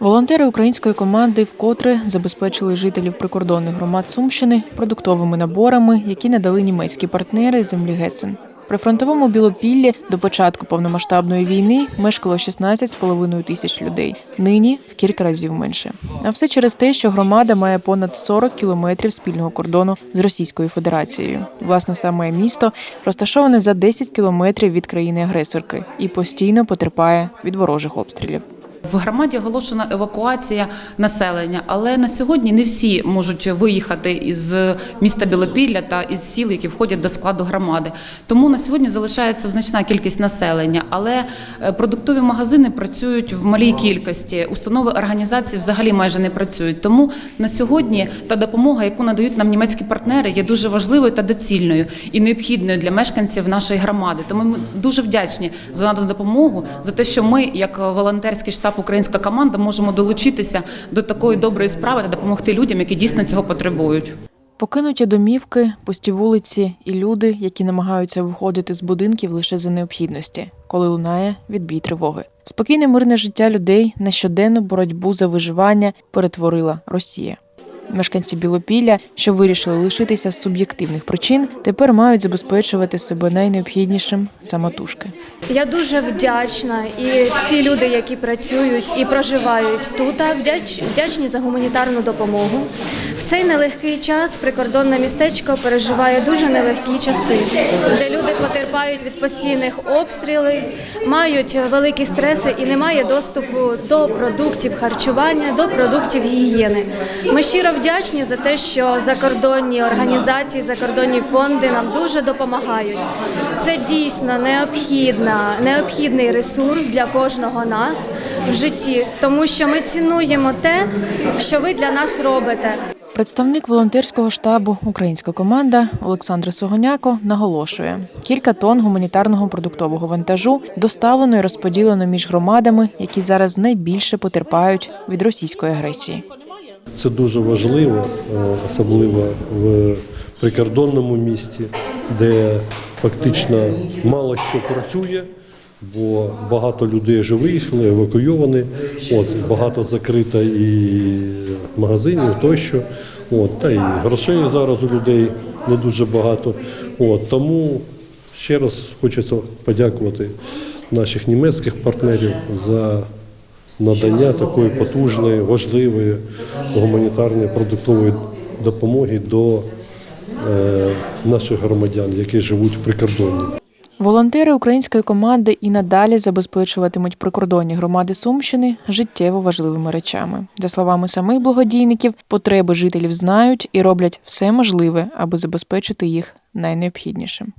Волонтери української команди вкотре забезпечили жителів прикордонних громад Сумщини продуктовими наборами, які надали німецькі партнери землі Гесен. При фронтовому Білопіллі до початку повномасштабної війни мешкало 16,5 тисяч людей. Нині в кілька разів менше. А все через те, що громада має понад 40 кілометрів спільного кордону з Російською Федерацією. Власне, саме місто розташоване за 10 кілометрів від країни-агресорки і постійно потерпає від ворожих обстрілів. В громаді оголошена евакуація населення, але на сьогодні не всі можуть виїхати із міста Білопілля та із сіл, які входять до складу громади. Тому на сьогодні залишається значна кількість населення, але е, продуктові магазини працюють в малій кількості. Установи організації взагалі майже не працюють. Тому на сьогодні та допомога, яку надають нам німецькі партнери, є дуже важливою та доцільною і необхідною для мешканців нашої громади. Тому ми дуже вдячні за надану допомогу, за те, що ми, як волонтерський штаб Українська команда, можемо долучитися до такої доброї справи та допомогти людям, які дійсно цього потребують. Покинуті домівки, пусті вулиці і люди, які намагаються виходити з будинків лише за необхідності, коли лунає відбій тривоги. Спокійне мирне життя людей на щоденну боротьбу за виживання перетворила Росія. Мешканці Білопілля, що вирішили лишитися з суб'єктивних причин, тепер мають забезпечувати себе найнеобхіднішим самотужки. Я дуже вдячна, і всі люди, які працюють і проживають тут, вдяч- вдячні за гуманітарну допомогу. В цей нелегкий час прикордонне містечко переживає дуже нелегкі часи, де люди потерпають від постійних обстрілів, мають великі стреси і немає доступу до продуктів харчування, до продуктів гігієни. Ми щиро вдячні за те, що закордонні організації, закордонні фонди нам дуже допомагають. Це дійсно необхідна, необхідний ресурс для кожного нас в житті, тому що ми цінуємо те, що ви для нас робите. Представник волонтерського штабу Українська команда Олександр Согоняко наголошує, кілька тонн гуманітарного продуктового вантажу доставлено і розподілено між громадами, які зараз найбільше потерпають від російської агресії. Це дуже важливо, е, особливо в прикордонному місті, де фактично мало що працює, бо багато людей вже виїхали, евакуйовані, от, багато закрито і магазинів тощо. От, та і грошей зараз у людей не дуже багато. От, тому ще раз хочеться подякувати наших німецьких партнерів за надання такої потужної, важливої гуманітарної продуктової допомоги до е, наших громадян, які живуть в прикордонні. Волонтери української команди і надалі забезпечуватимуть прикордонні громади Сумщини життєво важливими речами. За словами самих благодійників, потреби жителів знають і роблять все можливе, аби забезпечити їх найнеобхіднішим.